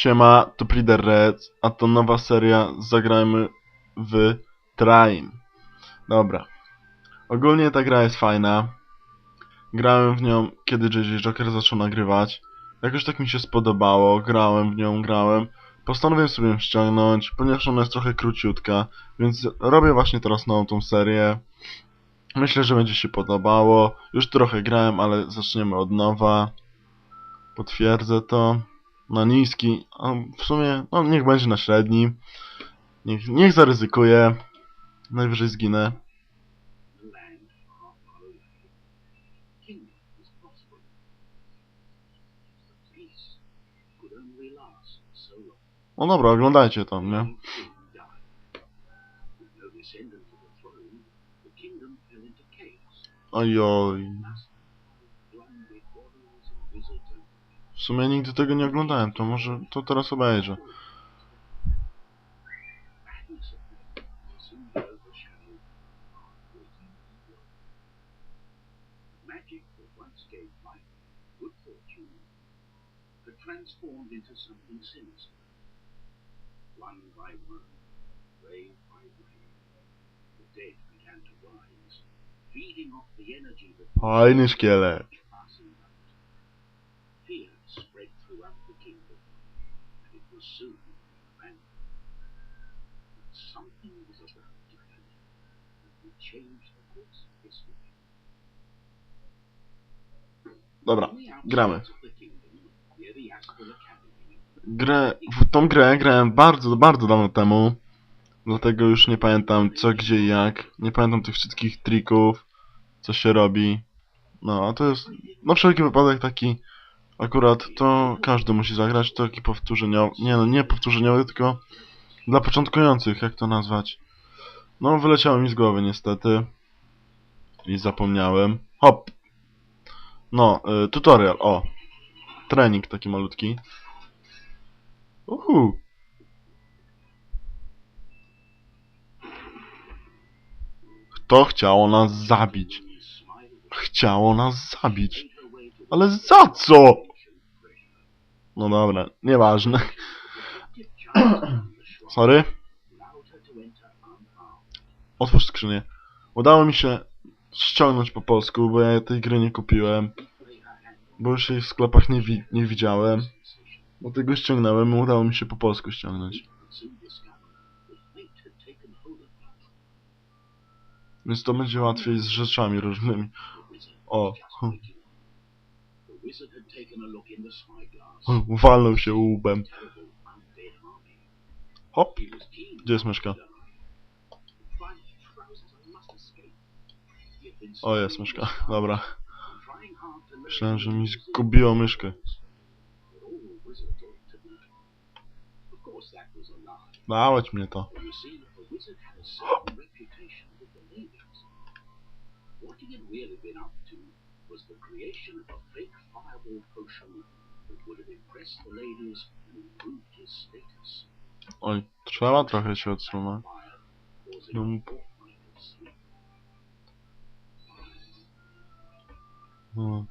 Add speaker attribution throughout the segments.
Speaker 1: Siema, to Prider Red, a to nowa seria Zagrajmy w Train. Dobra. Ogólnie ta gra jest fajna. Grałem w nią, kiedy JJ Joker zaczął nagrywać. Jakoś tak mi się spodobało, grałem w nią, grałem. Postanowiłem sobie ją ściągnąć, ponieważ ona jest trochę króciutka, więc robię właśnie teraz nową tą serię. Myślę, że będzie się podobało. Już trochę grałem, ale zaczniemy od nowa. Potwierdzę to. Na niski, a w sumie, no niech będzie na średni. Niech, niech zaryzykuje. Najwyżej zginę. No dobra, oglądajcie to, nie?
Speaker 2: King died. With no descendant to the throne, the kingdom fell into chaos.
Speaker 1: Ojoj.
Speaker 2: Thus, flung with warriors and wizards and
Speaker 1: W sumie nigdy tego nie oglądałem, to może to teraz obejrzę.
Speaker 2: transformed into something sinister. One by one, grave by grave, the dead began to rise, feeding off the energy that
Speaker 1: Fajny szkielet.
Speaker 2: Something was about to happen that would change the course of history.
Speaker 1: Dobra, gramy. Grę, w tą grę grałem bardzo, bardzo dawno temu. Dlatego już nie pamiętam co, gdzie i jak. Nie pamiętam tych wszystkich trików, co się robi. No, a to jest na wszelki wypadek taki akurat to każdy musi zagrać, to taki powtórzeniowy, nie no, nie powtórzeniowy, tylko dla początkujących, jak to nazwać. No, wyleciało mi z głowy niestety. I zapomniałem. Hop! No, y, tutorial, o. Trening taki malutki. Uhu. Kto chciało nas zabić? Chciało nas zabić. Ale za co? No dobra, nieważne. Sorry. Otwórz skrzynię. Udało mi się ściągnąć po polsku, bo ja tej gry nie kupiłem. Bo już jej w sklepach nie, wi nie widziałem. Dlatego ściągnąłem udało mi się po polsku ściągnąć. Więc to będzie łatwiej z rzeczami różnymi. O,
Speaker 2: was just
Speaker 1: hm, Hop, gdzie jest myszka? O, jest myszka, dobra. Myślałem, że mi zgubiło myszkę. Dałeś mnie to.
Speaker 2: A fake fireball potion would have impressed the ladies and improved his status.
Speaker 1: Oj, trzeba trochę się odsunąć. No.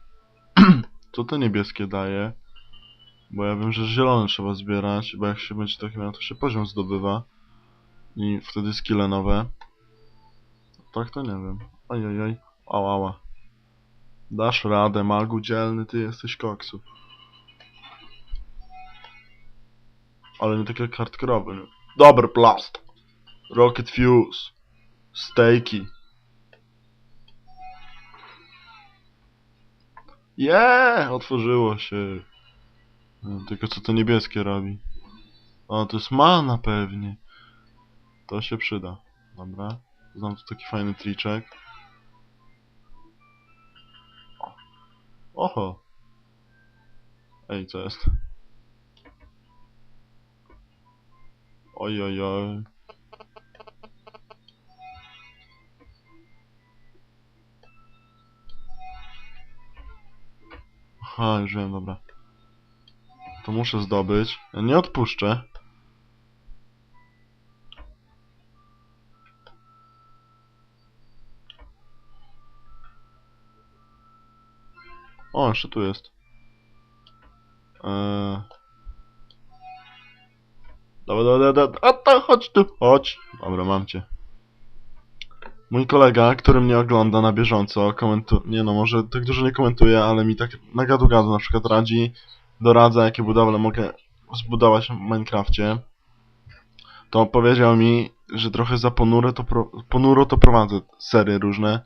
Speaker 1: Co to niebieskie daje? Bo ja wiem, że zielone trzeba zbierać, bo jak się będzie tak miał, to się poziom zdobywa. I wtedy skille nowe. Tak to nie wiem. Ojojoj. Ała, ała. Dasz radę, magu dzielny, ty jesteś koksu. Ale nie takie hardkorowe, nie? Dobry plast. Rocket Fuse. Steaki. Jeee! Otworzyło się. Tylko co to niebieskie robi? O, to jest mana pewnie. To się przyda. Dobra. Znam tu taki fajny triczek. Oho. Ej, co jest? Oj, oj, oj. Aha, już wiem, dobra. To muszę zdobyć. Ja nie odpuszczę. O, jeszcze tu jest. Eee... Dobra, dobra, dobra, a to chodź tu, chodź. Dobra, mam cię. Mój kolega, który mnie ogląda na bieżąco, komentuje, nie no, może tak dużo nie komentuje, ale mi tak na gadu gadu na przykład radzi, doradza, jakie budowle mogę zbudować w Minecrafcie. To powiedział mi, że trochę za ponuro to, pro, ponuro to prowadzę serie różne,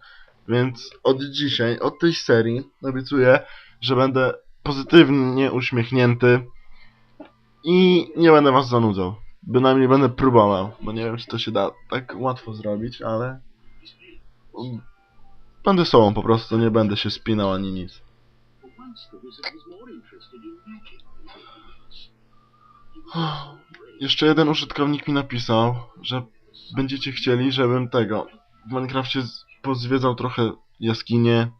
Speaker 1: więc od dzisiaj, od tej serii obiecuję, że będę pozytywnie uśmiechnięty i nie będę was zanudzał. Bynajmniej będę próbował, bo nie wiem, czy to się da tak łatwo zrobić, ale... Będę sobą po prostu, nie będę się spinał ani nic. Jeszcze jeden użytkownik mi napisał, że będziecie chcieli, żebym tego w Minecrafcie pozwiedzał trochę jaskinie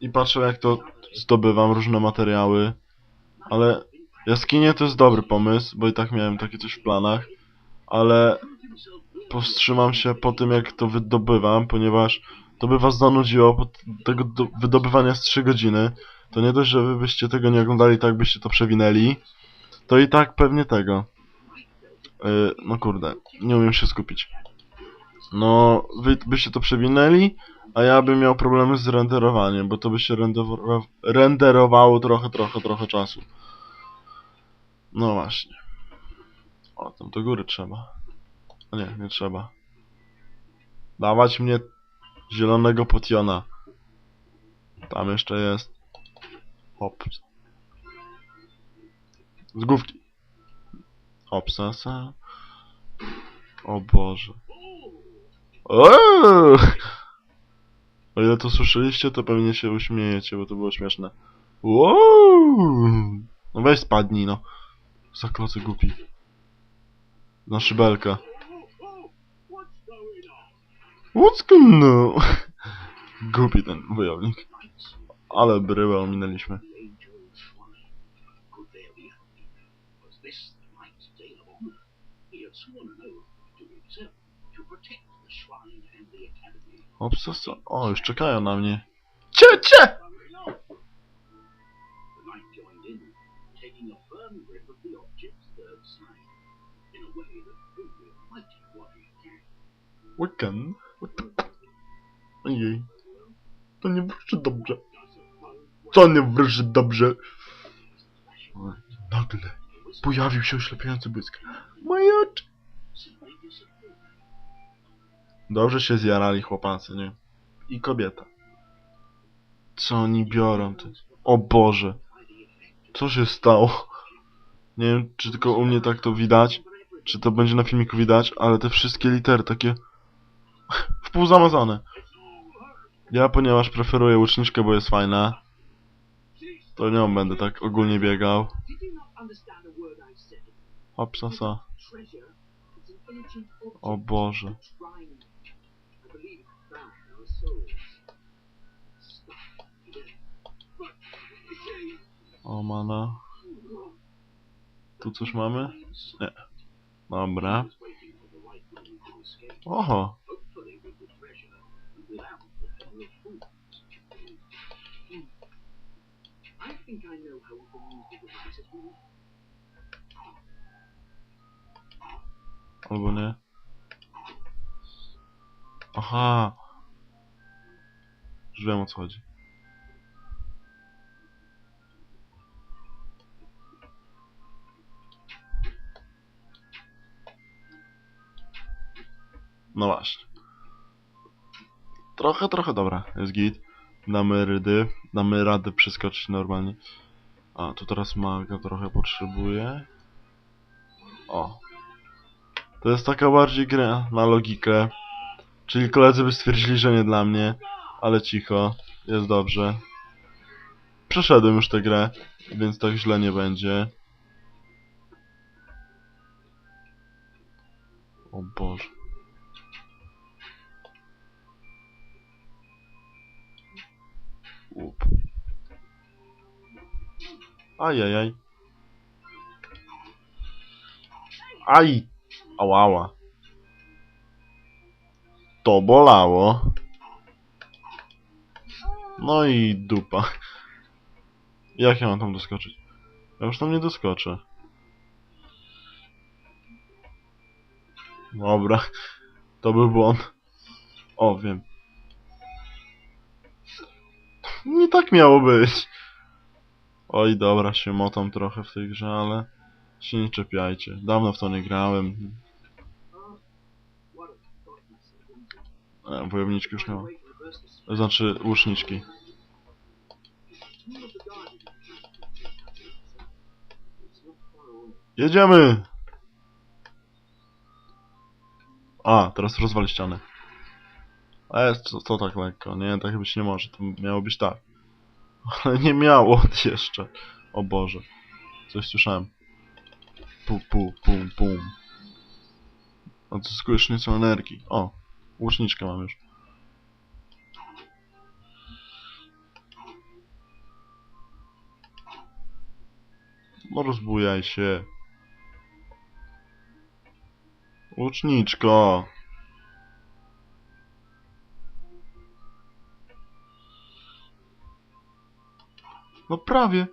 Speaker 1: i patrzył jak to zdobywam różne materiały, ale jaskinie to jest dobry pomysł, bo i tak miałem takie coś w planach, ale powstrzymam się po tym jak to wydobywam, ponieważ to by was zanudziło, t- tego do- wydobywania z 3 godziny, to nie dość, że byście tego nie oglądali, tak byście to przewinęli, to i tak pewnie tego. Yy, no kurde, nie umiem się skupić. No, wy byście to przewinęli, a ja bym miał problemy z renderowaniem, bo to by się rendero renderowało trochę, trochę, trochę czasu. No właśnie. O, tam do góry trzeba. O nie, nie trzeba. Dawać mnie zielonego potiona. Tam jeszcze jest. Hop. Z główki. Obsesa. O Boże. Eee! O ile to słyszeliście, to pewnie się uśmiejecie, bo to było śmieszne. Wow! No weź spadnij, no. Za głupi. Na szybelkę. What's going on? Głupi ten wojownik. Ale bryłę ominęliśmy.
Speaker 2: The angel shrine. Could there be happening? The...
Speaker 1: Ojej. To nie wróży dobrze. Co nie wróży dobrze? Nagle pojawił się oślepiający błysk. Moje oczy. Dobrze się zjarali chłopacy, nie? I kobieta. Co oni biorą? Ty? O Boże. Co się stało? Nie wiem, czy tylko u mnie tak to widać, czy to będzie na filmiku widać, ale te wszystkie litery takie w pół zamazane. Ja, ponieważ preferuję łuczniczkę, bo jest fajna, to nią będę tak ogólnie biegał. Hopsasa. O Boże. O mana. Tu coś mamy? Nie. Dobra.
Speaker 2: was waiting for the right moment to escape.
Speaker 1: Oho.
Speaker 2: Hopefully with the treasure and without the peril of fools. Hmm. I think I know how we can use the.
Speaker 1: Albo nie. Aha. Już wiem o co chodzi. No właśnie. Trochę, trochę dobra, jest git. Damy rydy, damy radę przeskoczyć normalnie. A, tu teraz maga trochę potrzebuje. O, to jest taka bardziej gra na logikę. Czyli koledzy by stwierdzili, że nie dla mnie, ale cicho, jest dobrze. Przeszedłem już tę grę, więc tak źle nie będzie. O Boże. Łup. Ajajaj. Aj! Ałała. To bolało. No i dupa. Jak ja mam tam doskoczyć? Ja już tam nie doskoczę. Dobra. To był błąd. O, wiem. Nie tak miało być. Oj, dobra, się motam trochę w tej grze, ale się nie czepiajcie. Dawno w to nie grałem. E, wojowniczki już nie ma. Znaczy, łuczniczki. Jedziemy! A, teraz rozwal ścianę. E, co, co tak lekko? Nie, tak być nie może. To miało być tak. Ale nie miało jeszcze. O Boże. Coś słyszałem. Pu, pu, pum, pum. Odzyskujesz nieco energii. O, łuczniczkę mam już. No rozbujaj się. Łuczniczko. No prawie.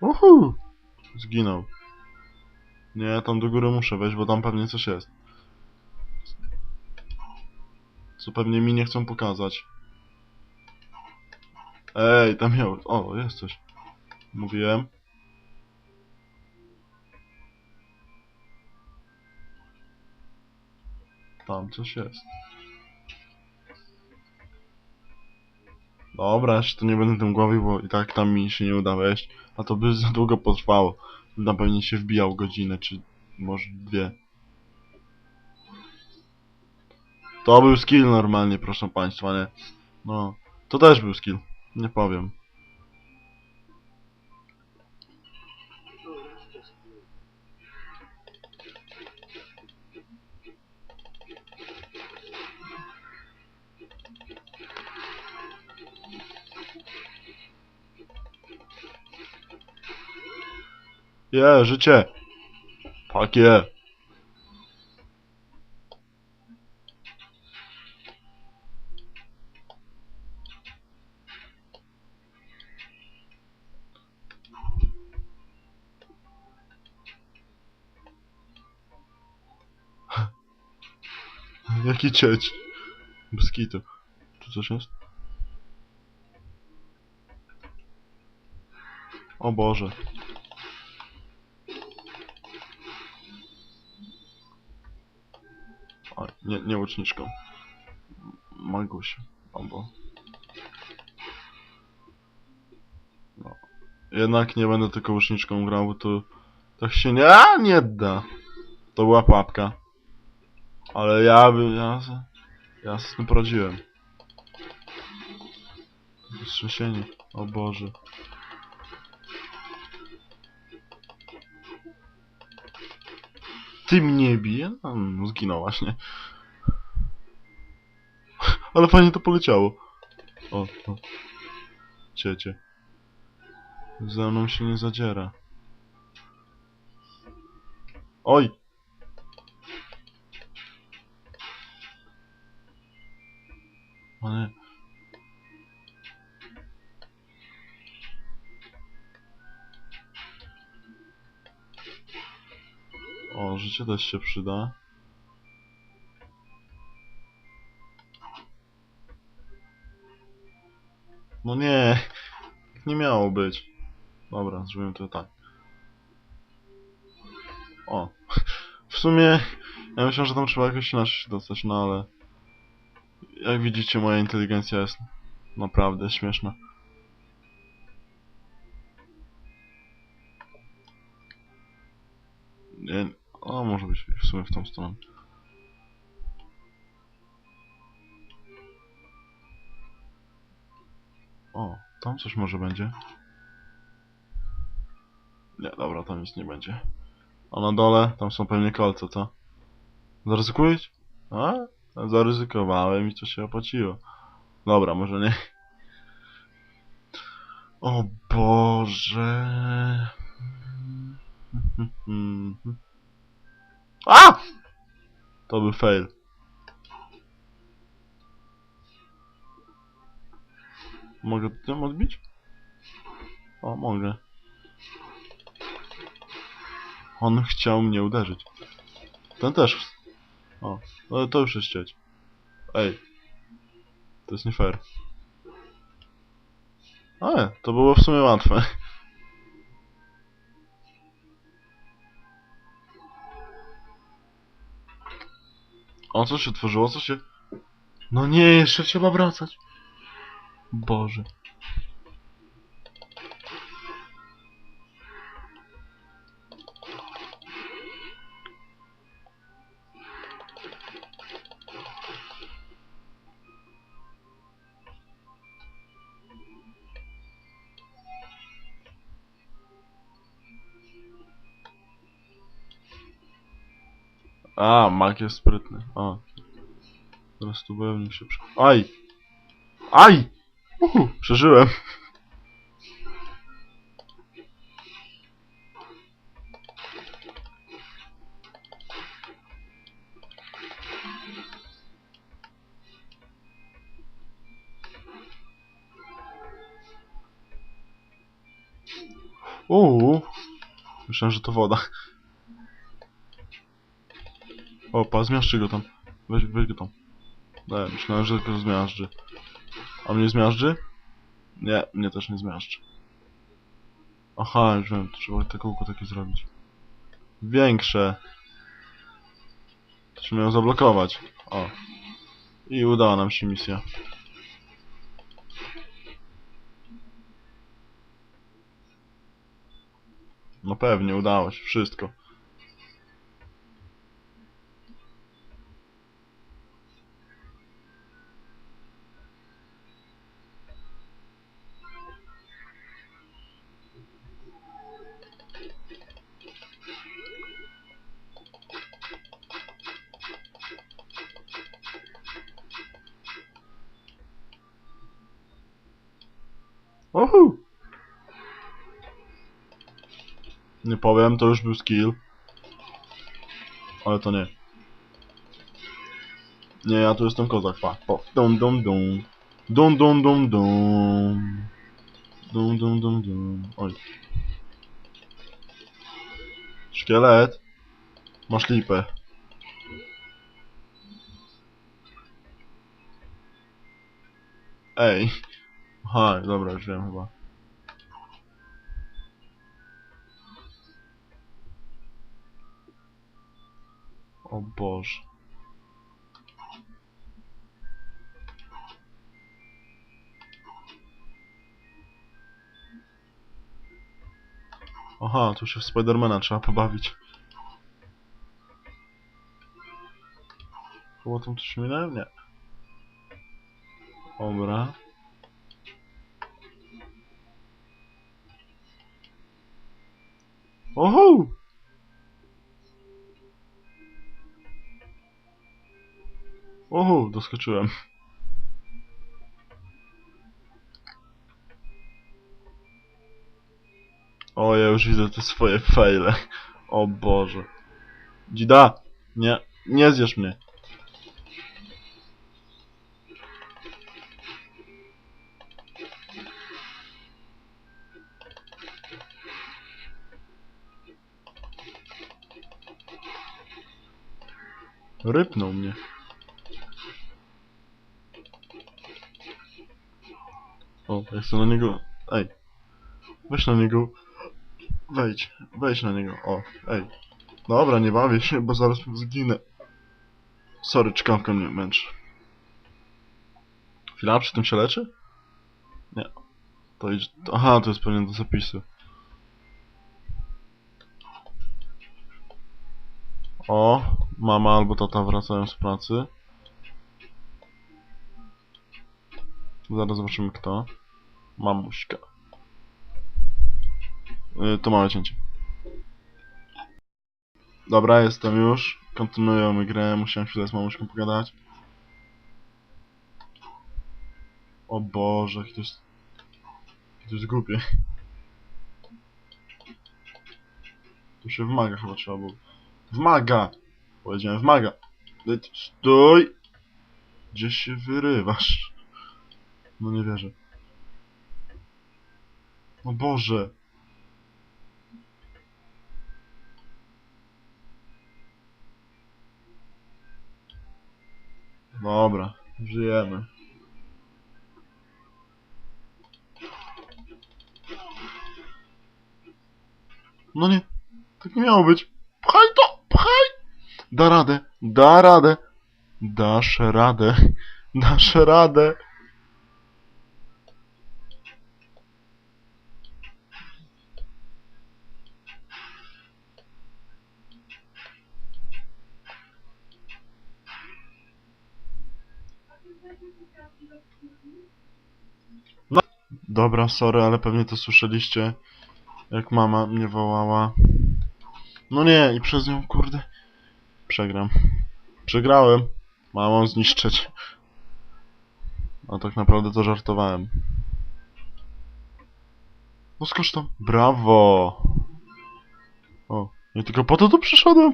Speaker 1: Uhu. Zginął. Nie, tam do góry muszę wejść, bo tam pewnie coś jest. Co pewnie mi nie chcą pokazać. Ej, tam miał... O, jest coś. Mówiłem. Tam coś jest. Dobra, się tu nie będę tym głowił, bo i tak tam mi się nie uda wejść. A to by za długo potrwało. Na pewno się wbijał godzinę, czy może dwie. To był skill normalnie, proszę państwa, nie? No, to też był skill. Nie powiem. Je, życie! Takie! Jaki cieć? Bez kitu. Tu coś jest? O Boże. O, nie, nie łuczniczką. Maguś. Albo... No. Jednak nie będę tylko łuczniczką grał, bo to... Tak się nie... A, nie da! To była pułapka. Ale ja by... Ja, ja z tym poradziłem. Wstrzesienie. O Boże. Ty mnie bije? No, zginął właśnie. Ale fajnie to poleciało. O, o. Ciecie. Ze mną się nie zadziera. Oj! Nie. O, życie też się przyda. No nie, nie miało być. Dobra, zrobimy to tak. O, w sumie ja myślałem, że tam trzeba jakoś inaczej się dostać, no ale jak widzicie moja inteligencja jest naprawdę śmieszna. Nie, o, może być w sumie w tą stronę. O, tam coś może będzie. Nie, dobra, tam nic nie będzie. A na dole, tam są pewnie kolce, co? Zaryzykujesz? A? Zaryzykowałem i to się opłaciło. Dobra, może nie. O Boże. A! To był fail. Mogę tym odbić? O, mogę. On chciał mnie uderzyć. Ten też. O, no to już jest cieć. Ej. To jest nie fair. Ale, to było w sumie łatwe. O, co się tworzyło? Co się... No nie, jeszcze trzeba wracać. Boże. A, mag jest sprytny. A. Teraz tu bojownik się prze... Aj! Aj! Uhu, przeżyłem. Uuu. Myślałem, że to woda. Opa, zmiażdży go tam. Weź, weź go tam. Nie, myślałem, że tylko zmiażdży. A mnie zmiażdży? Nie, mnie też nie zmiażdży. Aha, już wiem, trzeba te kółko takie zrobić. Większe. To trzeba ją zablokować. O. I udała nam się misja. No pewnie, udało się. Wszystko. Uhu! Nie powiem, to już był skill. Ale to nie. Nie, ja tu jestem kozak, pa. Po. Dum dum dum. Dum dum dum dum. Dum dum dum dum. Oj. Szkielet. Masz lipę. Ej. Aha, dobra, już wiem chyba. O Boże. Aha, tu się w Spidermana trzeba pobawić. Chyba tam coś minąłem? Nie. Dobra. Oho! Oho, doskoczyłem. O, ja już widzę te swoje fejle. O Boże. Dzida! Nie, nie zjesz mnie. Rypnął mnie. O, ja chcę na niego... Ej. Weź na niego. Wejdź. Wejdź na niego. O, ej. Dobra, nie bawię się, bo zaraz zginę. Sorry, czkawka mnie męczy. Chwila, przy tym się leczy? Nie. To idź... Aha, to jest pewnie do zapisu. O, mama albo tata wracają z pracy. Zaraz zobaczymy kto. Mamuśka. Yy, to małe cięcie. Dobra, jestem już. Kontynuujemy grę. Musiałem chwilę z mamuśką pogadać. O Boże, jak to jest... głupie. Tu się wmaga chyba trzeba było. Wmaga! Powiedziałem w maga. Stój! Gdzie się wyrywasz? No nie wierzę. No Boże! Dobra, żyjemy. No nie, tak nie miało być. Da radę, da radę. Dasz radę, dasz radę. Dobra, sorry, ale pewnie to słyszeliście, jak mama mnie wołała. No nie, i przez nią, kurde, przegram. Przegrałem. Mamą zniszczyć. A tak naprawdę to żartowałem. No skocz tam. Brawo! O, ja tylko po to tu przyszedłem.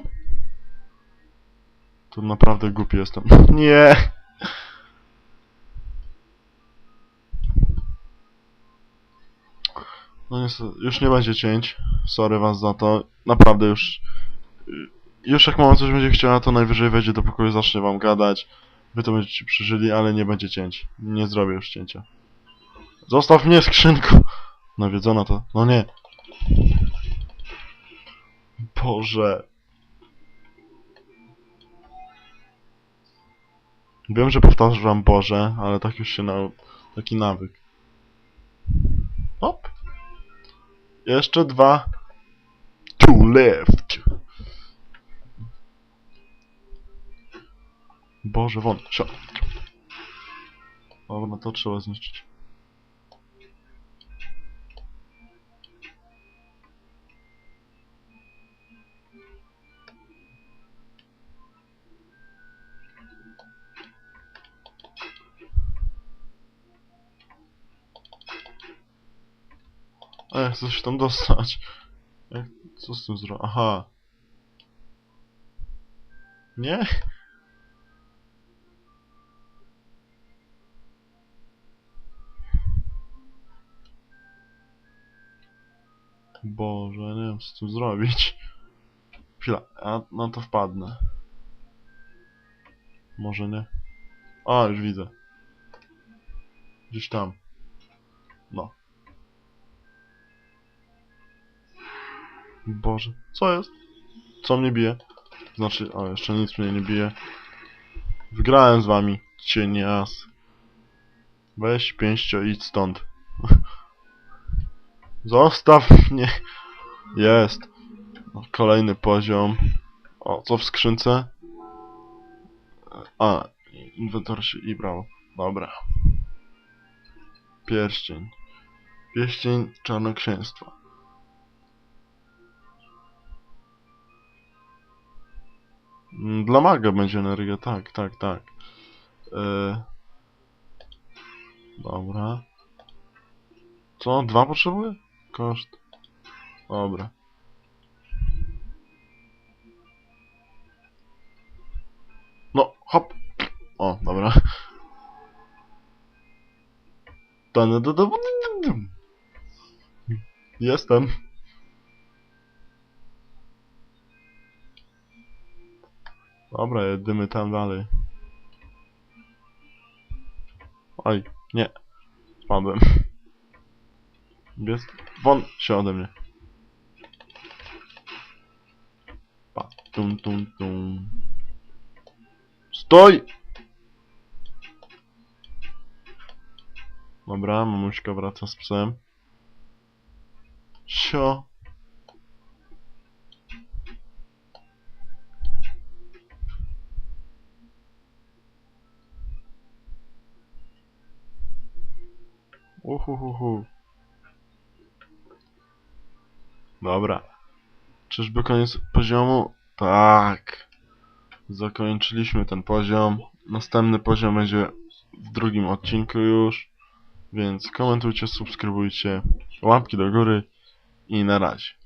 Speaker 1: To naprawdę głupi jestem. Nie! No niestety, już nie będzie cięć. Sorry was za to. Naprawdę już... Już jak mama coś będzie chciała, to najwyżej wejdzie do pokoju, zacznie wam gadać. Wy to będziecie przeżyli, ale nie będzie cięć. Nie zrobię już cięcia. Zostaw mnie, skrzynko! Nawiedzona to. No nie. Boże. Wiem, że powtarzam Boże, ale tak już się na... Taki nawyk. Hop. Jeszcze dwa. Two left. Boże, won. Sio. Dobra, to trzeba zniszczyć. Ech, chcę się tam dostać. Jak, co z tym zrobić? Aha. Nie? Boże, nie wiem co tym zrobić. Chwila, ja na to wpadnę. Może nie. A, już widzę. Gdzieś tam. No. Boże, co jest? Co mnie bije? Znaczy, o, jeszcze nic mnie nie bije. Wygrałem z wami, cienias. Weź pięścio, idź stąd. Zostaw mnie. Jest. Kolejny poziom. O, co w skrzynce? A, inwentar się i brawo. Dobra. Pierścień. Pierścień czarnoksięstwa. Mm, Dla maga będzie energia, tak, tak, tak. Yy... Dobra. Co? Dwa potrzebuję? Koszt. Dobra. No, hop. O, dobra. Jestem. Dobra, jedymy tam dalej. Oj, nie. Spadłem. Jest. Von, šel ode mě. Pa, tum, tum, tum. Stoj! Dobra, mamuśka wraca z psem. Co? Uhuhuhu. Dobra. Czyżby koniec poziomu? Tak. Zakończyliśmy ten poziom. Następny poziom będzie w drugim odcinku już. Więc komentujcie, subskrybujcie, łapki do góry i na razie.